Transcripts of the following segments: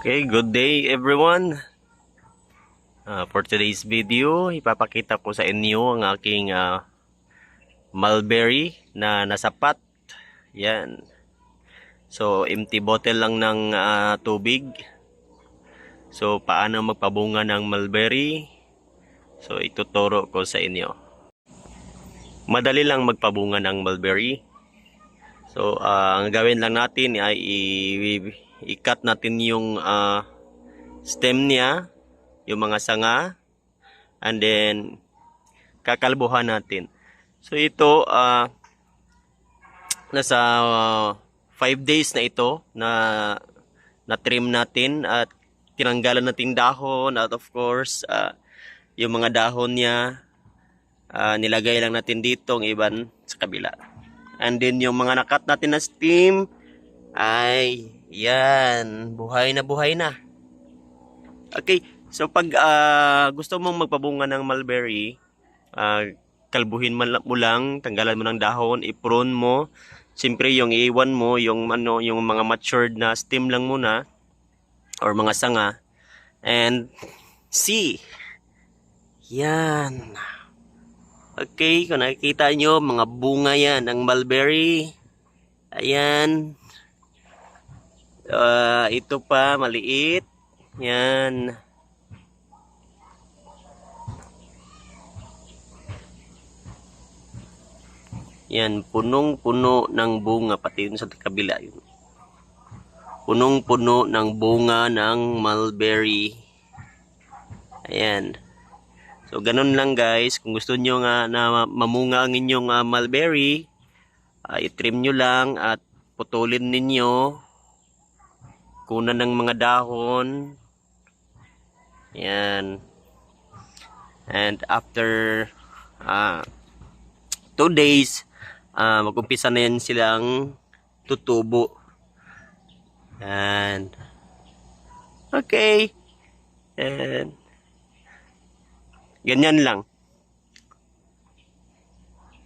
Okay, good day everyone. Uh, for today's video, ipapakita ko sa inyo ang aking uh, mulberry na nasapat. Yan. So, empty bottle lang ng uh, tubig. So, paano magpabunga ng mulberry? So, ituturo ko sa inyo. Madali lang magpabunga ng mulberry. So, ah, ang gawin lang natin ay i- i-cut natin yung ah, stem niya, yung mga sanga, and then kakalbuhan natin. So, ito, ah, nasa 5 days na ito na na-trim natin at tinanggalan natin dahon at of course, ah, yung mga dahon niya, ah, nilagay lang natin dito, ang iban sa kabila. And then yung mga nakat natin na steam ay yan, buhay na buhay na. Okay, so pag ah, gusto mong magpabunga ng mulberry, ah, kalbuhin mo lang- tanggalan mo ng dahon, i-prune mo. Siyempre yung iwan mo, yung ano, yung mga matured na stem lang muna or mga sanga. And see. Yan. Okay, kung nakikita nyo, mga bunga yan ng mulberry. Ayan. Ah, ito pa, maliit. Yan. Yan, punong-puno ng bunga, pati yun sa kabila yun. Punong-puno ng bunga ng mulberry. Ayan. So, ganun lang guys. Kung gusto nyo nga na mamunga ang inyong ah, mulberry, ah, i-trim nyo lang at putulin ninyo. Kunan ng mga dahon. Yan. And after ah, two days, ah, mag-umpisa na yan silang tutubo. Yan. Okay. And Ganyan lang.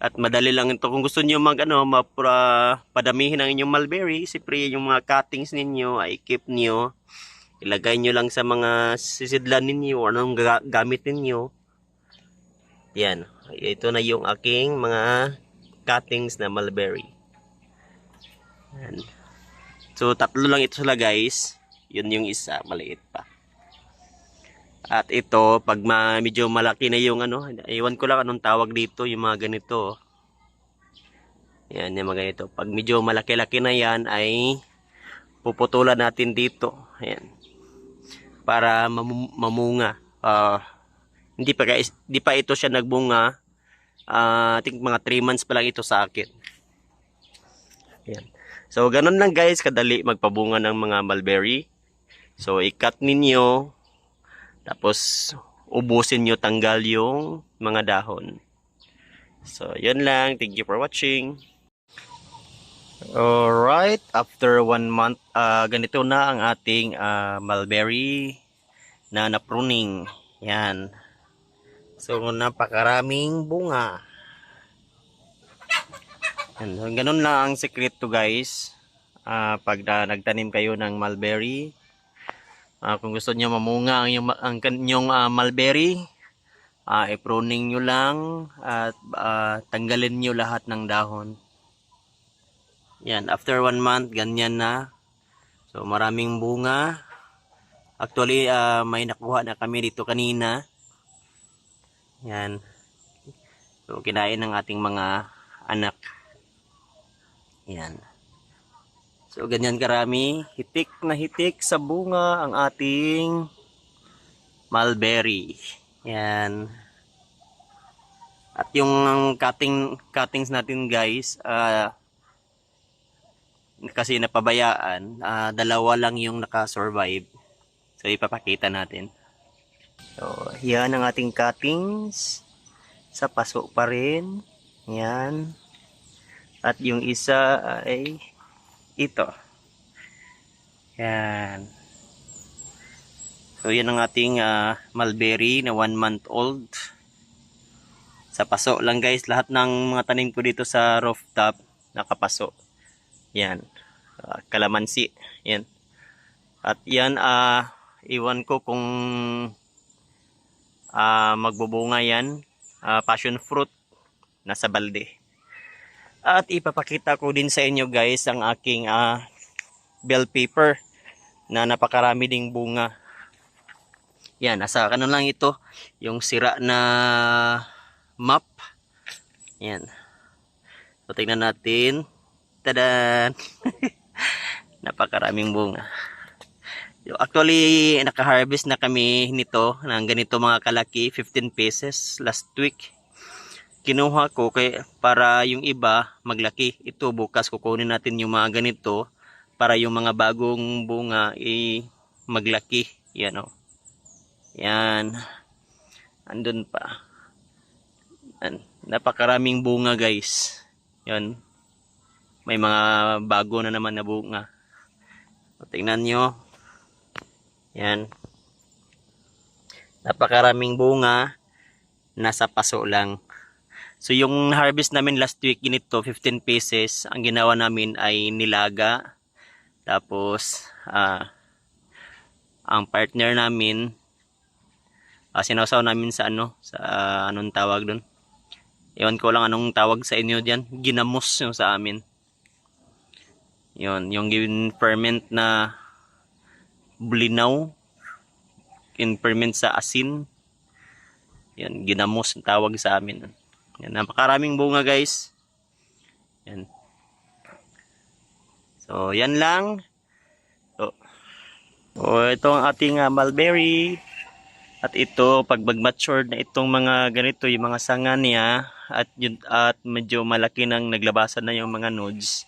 At madali lang ito. Kung gusto niyo mag ano, mapra, padamihin ang inyong mulberry, siyempre yung mga cuttings ninyo ay keep niyo. Ilagay niyo lang sa mga sisidlan ninyo o anong ga- gamit ninyo. Yan. Ito na yung aking mga cuttings na mulberry. Yan. So, tatlo lang ito sila guys. Yun yung isa, maliit pa. At ito, pag ma, medyo malaki na yung ano, iwan ko lang anong tawag dito, yung mga ganito. Yan, yung mga ganito. Pag medyo malaki-laki na yan, ay puputulan natin dito. Ayan. Para mamu- mamunga. Ah, hindi pa hindi pa ito siya nagbunga. Ah, I think mga 3 months pa lang ito sa akin. Ayan. So, ganun lang guys, kadali magpabunga ng mga mulberry. So, i-cut ninyo, tapos, ubusin nyo tanggal yung mga dahon. So, yun lang. Thank you for watching. Alright, after one month, ah, ganito na ang ating ah, mulberry na napruning. Yan. So, napakaraming bunga. Yan. Ganun lang ang sekreto guys. Ah, pag ah, nagtanim kayo ng mulberry, Ah, kung gusto niyo mamunga ang inyong, ang kanyang ah, mulberry, ah, i-pruning nyo lang at ah, tanggalin nyo lahat ng dahon. Yan, after one month, ganyan na. So, maraming bunga. Actually, ah, may nakuha na kami dito kanina. Yan. So, kinain ng ating mga anak. Yan. So, ganyan karami. Hitik na hitik sa bunga ang ating mulberry. Yan. At yung cutting, cuttings natin guys, ah, kasi napabayaan, ah, dalawa lang yung nakasurvive. So, ipapakita natin. So, yan ang ating cuttings. Sa paso pa rin. Yan. At yung isa ay ito. Yan. So, yan ang ating ah, mulberry na 1 month old. Sa paso lang guys, lahat ng mga tanim ko dito sa rooftop, nakapaso. Yan. Ah, kalamansi. Yan. At yan, ah, iwan ko kung ah, magbubunga yan. Ah, passion fruit, nasa balde. At ipapakita ko din sa inyo guys ang aking ah, bell paper na napakarami ding bunga. Yan, nasa kanon lang ito, yung sira na map. Yan. So, tingnan natin. Tadan! Napakaraming bunga. Actually, naka-harvest na kami nito ng ganito mga kalaki, 15 pieces last week. Kinuha ko kay para yung iba maglaki. Ito bukas kukunin natin yung mga ganito para yung mga bagong bunga i maglaki. Yan oh. Yan. Andun pa. Yan. Napakaraming bunga guys. Yan. May mga bago na naman na bunga. O, tingnan nyo. Yan. Napakaraming bunga. Nasa paso lang. So yung harvest namin last week ginito 15 pieces. Ang ginawa namin ay nilaga. Tapos ah ang partner namin uh, sinawsaw namin sa ano sa ah, anong tawag doon. Ewan ko lang anong tawag sa inyo diyan. Ginamos yung sa amin. Yun, yung gin ferment na bulinaw. In ferment sa asin. Yan, ginamos ang tawag sa amin. Yan, napakaraming bunga guys. Yan. So, yan lang. So, so ito ang ating ah, mulberry. At ito, pag mag-mature na itong mga ganito, yung mga sanga niya, at, yun, at medyo malaki nang naglabasan na yung mga nodes,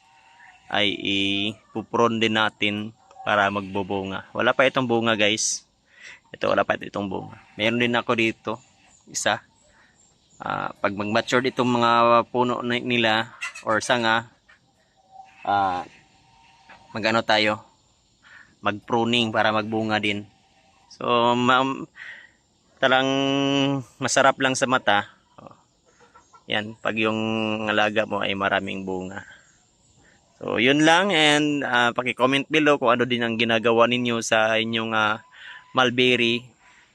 ay ipupron din natin para magbubunga. Wala pa itong bunga guys. Ito, wala pa itong bunga. Meron din ako dito, isa. Ah, pag mag-mature itong mga puno nila or sanga, ah, magano tayo, mag-pruning para magbunga din. So, ma- talang masarap lang sa mata. Oh. Yan, pag yung alaga mo ay maraming bunga. So, yun lang and ah, paki-comment below kung ano din ang ginagawa ninyo sa inyong ah, mulberry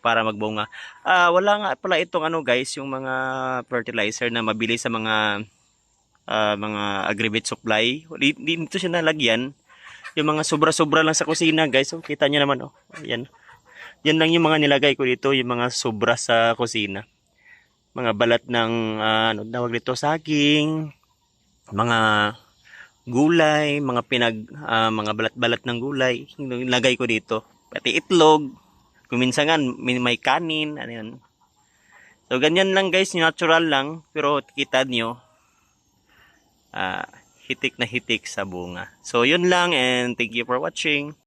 para magbunga. Ah, wala nga pala itong ano guys, yung mga fertilizer na mabili sa mga ah, mga aggregate supply. Di, di nito siya nalagyan. Yung mga sobra-sobra lang sa kusina guys. So, kita nyo naman oh. Yan. Yan lang yung mga nilagay ko dito, yung mga sobra sa kusina. Mga balat ng ah, ano tawag dito, saging, mga gulay, mga pinag ah, mga balat-balat ng gulay, nilagay ko dito. Pati itlog, kuminsangan may, may kanin, ano yun. So ganyan lang guys, natural lang, pero kita nyo ah hitik na hitik sa bunga. So yun lang and thank you for watching.